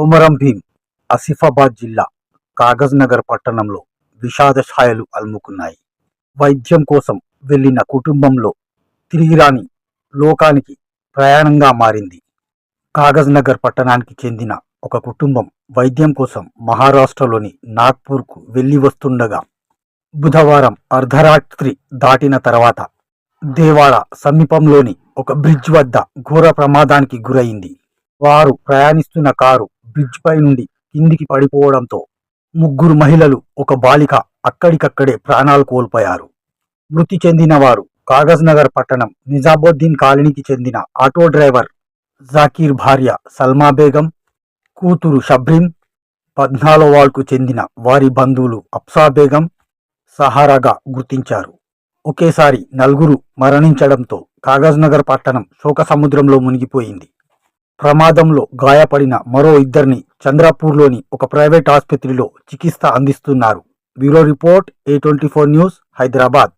కొమరం భీం ఆసిఫాబాద్ జిల్లా కాగజ్ నగర్ పట్టణంలో విషాద ఛాయలు అలుముకున్నాయి. వైద్యం కోసం వెళ్ళిన కుటుంబంలో తిరిగి రాని లోకానికి ప్రయాణంగా మారింది. కాగజ్ నగర్ పట్టణానికి చెందిన ఒక కుటుంబం వైద్యం కోసం మహారాష్ట్రలోని నాగ్పూర్కు వెళ్ళి వస్తుండగా బుధవారం అర్ధరాత్రి దాటిన తర్వాత దేవాడ సమీపంలోని ఒక బ్రిడ్జ్ వద్ద ఘోర ప్రమాదానికి గురైంది. వారు ప్రయాణిస్తున్న కారు పై నుండి కిందికి పడిపోవడంతో ముగ్గురు మహిళలు ఒక బాలిక అక్కడికక్కడే ప్రాణాలు కోల్పోయారు. మృతి చెందిన వారు కాగజ్నగర్ పట్టణం నిజాముద్దీన్ కాలనీకి చెందిన ఆటో డ్రైవర్ జాకీర్ భార్య సల్మా బేగం కూతురు షబ్రీన్ పద్నాలో వార్డుకు చెందిన వారి బంధువులు అప్సా బేగం సహారాగా గుర్తించారు. ఒకేసారి నలుగురు మరణించడంతో కాగజ్నగర్ పట్టణం శోక సముద్రంలో మునిగిపోయింది. ప్రమాదంలో గాయపడిన మరో ఇద్దరిని చంద్రపూర్లోని ఒక ప్రైవేట్ ఆసుపత్రిలో చికిత్స అందిస్తున్నారు. Bureau report A twenty four news Hyderabad.